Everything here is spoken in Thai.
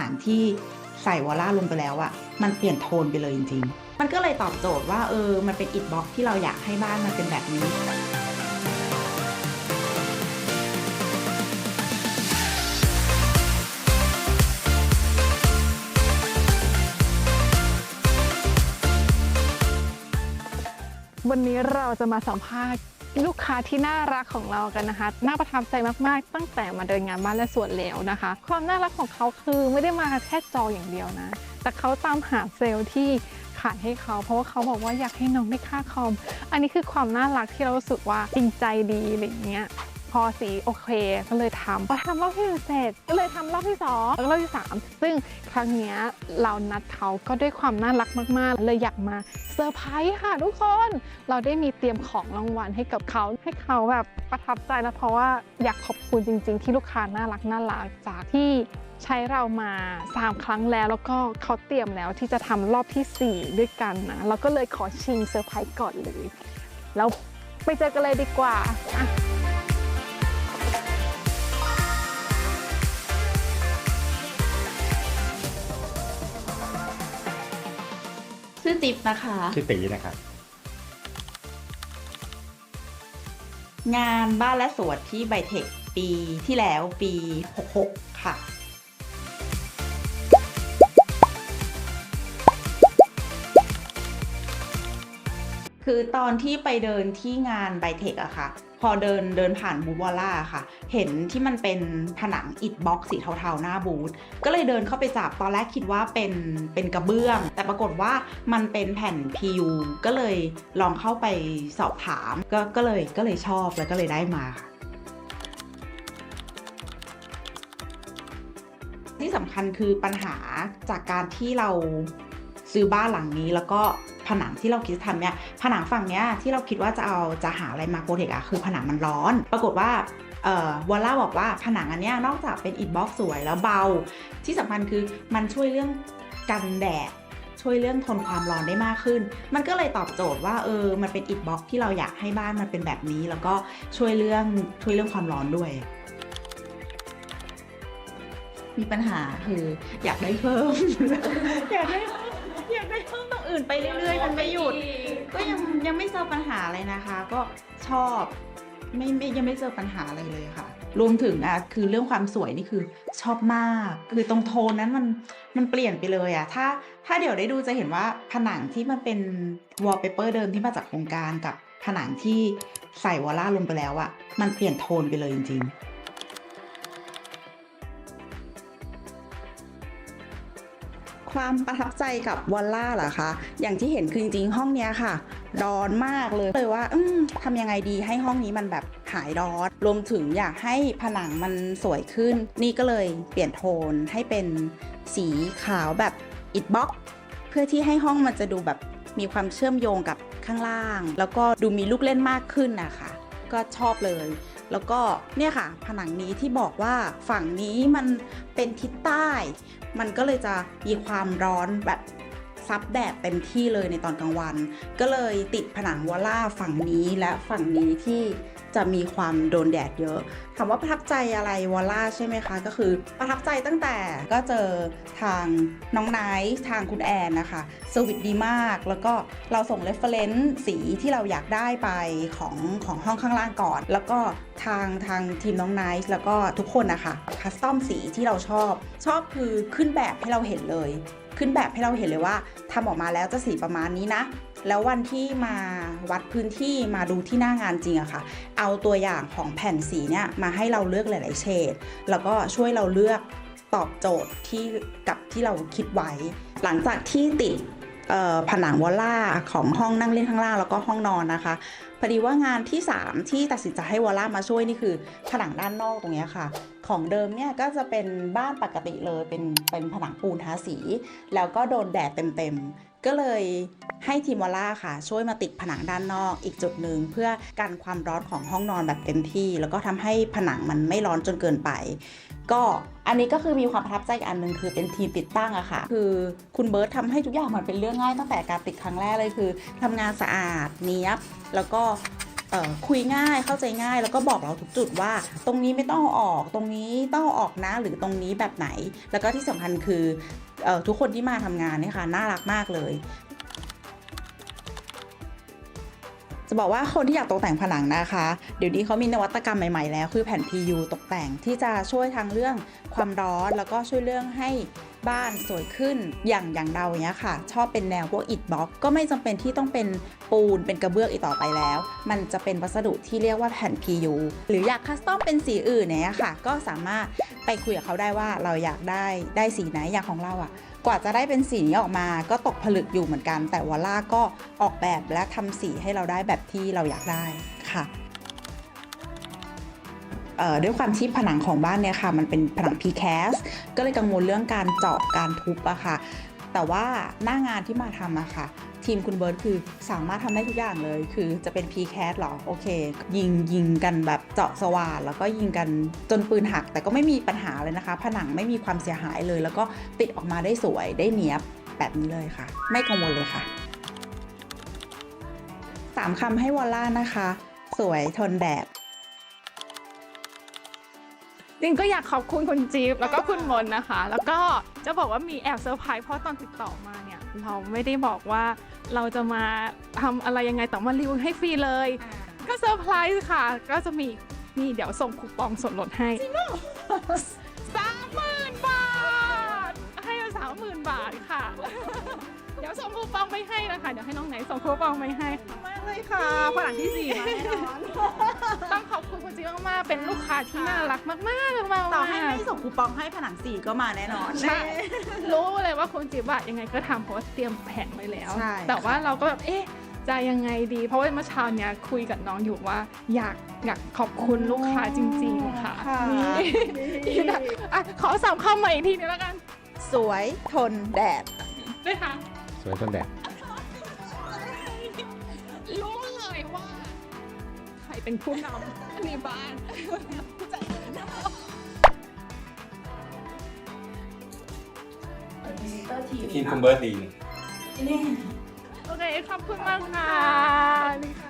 นังที่ใส่วอลล่าลงไปแล้วอะมันเปลี่ยนโทนไปเลยจริง ๆ มันก็เลยตอบโจทย์ว่าเออ มันเป็นอิฐบล็อกที่เราอยากให้บ้านมันเป็นแบบนี้วันนี้เราจะมาสัมภาษณ์ ลูกค้าที่น่ารักของเรากันนะคะ น่าประทับใจมากๆ ตั้งแต่มาเดินงานบ้านและสวนแล้วนะคะ ความน่ารักของเขาคือไม่ได้มาแค่จออย่างเดียวนะ แต่เขาตามหาเซลล์ที่ขายให้เขาเพราะว่าเขาบอกว่าอยากให้น้องได้ค่าคอม อันนี้คือความน่ารักที่เรารู้สึกว่าจริงใจดีอะไรเงี้ย พอสีโอเคก็เลยทำพอทำรอบที่หนึ่งเสร็จก็เลยทำรอบที่สองแล้วก็รอบที่สามซึ่งครั้งนี้เรานัดเขาก็ด้วยความน่ารักมากๆ เลยอยากมาเซอร์ไพรส์ค่ะทุกคน เราได้มีเตรียมของรางวัลให้กับเขาให้เขาแบบประทับใจนะเพราะว่าอยากขอบคุณจริง ๆ ที่ลูกค้าน่ารักน่ารักจากที่ใช้เรามา 3 ครั้งแล้วแล้วก็เขาเตรียมแล้วที่จะทำรอบทีสี่4 ด้วยกันนะ เราก็เลยขอชิงเซอร์ไพรส์ก่อนเลย แล้วไปเจอกันเลยดีกว่าอะ ชื่อจิ๊บนะคะ ชื่อตีนะครับ งานบ้านและสวนที่ไบเทคปีที่แล้วปี 66 ค่ะ คือตอนที่ไปเดินที่งานไบเทคอะค่ะ พอเดินเดินผ่านบูธวอลล่าค่ะ เห็นที่มันเป็นผนังอิฐบล็อกสีเทาๆ หน้าบูธ ก็เลยเดินเข้าไปจับ ตอนแรกคิดว่าเป็นเป็นกระเบื้อง แต่ปรากฏว่ามันเป็นแผ่น PU ก็เลยลองเข้าไปสอบถาม ก็ก็เลยก็เลยชอบแล้วก็เลยได้มาค่ะที่สำคัญคือปัญหาจากการที่เรา ซื้อบ้านหลังนี้แล้วก็ผนังที่เราคิดจะทำเนี่ยผนังฝั่งเนี้ยที่เราคิดว่าจะเอาจะหาอะไรมาโปรเทคอะคือผนังมันร้อน ปรากฏว่าเอ่อวอลล่าบอกว่าผนังอันเนี้ยนอกจากเป็นอิฐบล็อกสวยแล้วเบา ที่สำคัญคือมันช่วยเรื่องกันแดดช่วยเรื่องทนความร้อนได้มากขึ้น มันก็เลยตอบโจทย์ว่าเออ มันเป็นอิฐบล็อกที่เราอยากให้บ้านมันเป็นแบบนี้ แล้วก็ช่วยเรื่องช่วยเรื่องความร้อนด้วย มีปัญหาคืออยากได้เพิ่ม อยากได้ อื่นไปเรื่อยๆ มันไม่หยุด ก็ยังยังไม่เจอปัญหาอะไรนะคะ ก็ชอบไม่ไม่ยังไม่เจอปัญหาอะไรเลยค่ะ รวมถึงอะคือเรื่องความสวยนี่คือชอบมาก คือตรงโทนนั้นมันมันเปลี่ยนไปเลยอะถ้าถ้าเดี๋ยวได้ดูจะเห็นว่าผนังที่มันเป็นวอลเปเปอร์เดิมที่มาจากโครงการกับผนังที่ใส่วอลล่าลงไปแล้วอะมันเปลี่ยนโทนไปเลยจริงๆ ความประทับใจกับวอลล่าเหรอคะ อย่างที่เห็นคือจริงๆห้องเนี้ยค่ะ ร้อนมากเลยเลยว่าทำยังไงดีให้ห้องนี้มันแบบหายร้อน รวมถึงอยากให้ผนังมันสวยขึ้น นี่ก็เลยเปลี่ยนโทนให้เป็นสีขาวแบบอิฐบล็อกเพื่อที่ให้ห้องมันจะดูแบบมีความเชื่อมโยงกับข้างล่าง แล้วก็ดูมีลูกเล่นมากขึ้นนะคะ ก็ชอบเลย แล้วก็เนี่ยค่ะผนังนี้ที่บอกว่าฝั่งนี้มันเป็นทิศใต้ มันก็เลยจะมีความร้อนแบบซับแดดเต็มที่เลยในตอนกลางวัน ก็เลยติดผนังวอลล่าฝั่งนี้และฝั่งนี้ที่ จะมีความโดนแดดเยอะถามว่าประทับใจอะไรวอลล่าใช่ไหมคะ ก็คือประทับใจตั้งแต่ก็เจอทางน้องไนท์ทางคุณแอนนะคะเซอร์วิสดีมาก แล้วก็เราส่งเรฟเฟรนซ์สีที่เราอยากได้ไปของของห้องข้างล่างก่อน แล้วก็ทางทางทีมน้องไนท์แล้วก็ทุกคนนะคะคัสตอมสีที่เราชอบ ชอบคือขึ้นแบบให้เราเห็นเลย ขึ้นแบบให้เราเห็นเลยว่าทำออกมาแล้วจะสีประมาณนี้นะ แล้ววันที่มาวัดพื้นที่มาดูที่หน้างานจริงอะค่ะ เอาตัวอย่างของแผ่นสีเนี่ยมาให้เราเลือกหลาย ๆ เฉด แล้วก็ช่วยเราเลือกตอบโจทย์ที่กับที่เราคิดไว้ หลังจากที่ติดผนังวอลล่าของห้องนั่งเล่นข้างล่างแล้วก็ห้องนอนนะคะพอดีว่างานที่ 3 ที่ตัดสินใจให้วอลล่ามาช่วยนี่คือผนังด้านนอกตรงนี้ค่ะ ของเดิมเนี่ยก็จะเป็นบ้านปกติเลยเป็นเป็นผนังปูนทาสี แล้วก็โดนแดดเต็มๆ ก็เลยให้ทีมวอลล่าค่ะ ช่วยมาติดผนังด้านนอกอีกจุดหนึ่งเพื่อกันความร้อนของห้องนอนแบบเต็มที่ แล้วก็ทำให้ผนังมันไม่ร้อนจนเกินไป ก็อันนี้ก็คือมีความประทับใจอีกอันหนึ่งคือเป็นทีมติดตั้งอะค่ะ คือคุณเบิร์ตทำให้ทุกอย่างมันเป็นเรื่องง่ายตั้งแต่การติดครั้งแรกเลยคือทำงานสะอาดเนี้ยบแล้วก็คุยง่ายเข้าใจง่ายแล้วก็บอกเราทุกจุดว่า ตรงนี้ไม่ต้องออกตรงนี้ต้องออกนะหรือตรงนี้แบบไหน แล้วก็ที่สำคัญคือ ทุกคนที่มาทำงานเนี่ยค่ะน่ารักมากเลยจะบอกว่าคนที่อยากตกแต่งผนังนะคะ เดี๋ยวนี้เขามีนวัตกรรมใหม่ ๆ แล้ว คือแผ่น PU ตกแต่งที่จะช่วยทางเรื่องความร้อน แล้วก็ช่วยเรื่องให้ บ้านสวยขึ้นอย่างอย่างเราเนี้ยค่ะ ชอบเป็นแนวพวกอิฐบล็อก ก็ไม่จำเป็นที่ต้องเป็นปูนเป็นกระเบื้องอีกต่อไปแล้ว มันจะเป็นวัสดุที่เรียกว่าแผ่น PU หรืออยากคัสตอมเป็นสีอื่นเนี้ยค่ะ ก็สามารถไปคุยกับเขาได้ว่าเราอยากได้ได้สีไหนอย่างของเราอะกว่าจะได้เป็นสีนี้ออกมาก็ตกผลึกอยู่เหมือนกัน แต่วอลล่าก็ออกแบบและทำสีให้เราได้แบบที่เราอยากได้ค่ะ ด้วยความที่ผนังของบ้านเนี่ยค่ะ มันเป็นผนัง PCAS ก็เลยกังวลเรื่องการเจาะการทุบอะค่ะ แต่ว่าหน้างานที่มาทำอะค่ะ ทีมคุณเบิร์ตคือสามารถทำได้ทุกอย่างเลย คือจะเป็น PCAS หรอ โอเค ยิงยิงกันแบบเจาะสว่านแล้วก็ยิงกันจนปืนหัก แต่ก็ไม่มีปัญหาเลยนะคะ ผนังไม่มีความเสียหายเลย แล้วก็ติดออกมาได้สวยได้เนียบแบบนี้เลยค่ะ ไม่กังวลเลยค่ะสามคำให้วอลล่านะคะ สวยทนแดด จริงก็อยากขอบคุณคุณจี๊บแล้วก็คุณมนนะคะ แล้วก็จะบอกว่ามีแอบเซอร์ไพรส์เพราะตอนติดต่อมาเนี่ยเราไม่ได้บอกว่าเราจะมาทำอะไรยังไงแต่มารีวิวให้ฟรีเลย ก็เซอร์ไพรส์ค่ะ ก็จะมีนี่เดี๋ยวส่งคูปองส่วนลดให้สามหมื่นบาท ให้สามหมื่นบาทค่ะ เดี๋ยวส่งคูปองไปให้นะคะ เดี๋ยวให้น้องไหนส่งคูปองไปให้ค่ะมากเลยค่ะผนังที่สี่มาแน่นอนต้องขอบคุณคุณจิ๊บมากๆ เป็นลูกค้าที่น่ารักมากๆมากๆต่อให้ไม่ส่งคูปองให้ผนังสี่ก็มาแน่นอนใช่รู้เลยว่าคุณจิ๊บอะยังไงก็ทำเพราะว่าเตรียมแผนไว้แล้วใช่แต่ว่าเราก็แบบเอ๊ะจะยังไงดี เพราะว่าเมื่อเช้าเนี้ยคุยกับน้องอยู่ว่าอยากอยากขอบคุณลูกค้าจริง ๆ ค่ะค่ะนี่นะอะขอสามคำใหม่อีกทีนึงแล้วกัน สวยทนแดดด้วยค่ะสวยต้นแดด เป็นผู้นำในบ้านทีมคุณเบิร์ดดี โอเค ขอบคุณมากค่ะนี่ค่ะ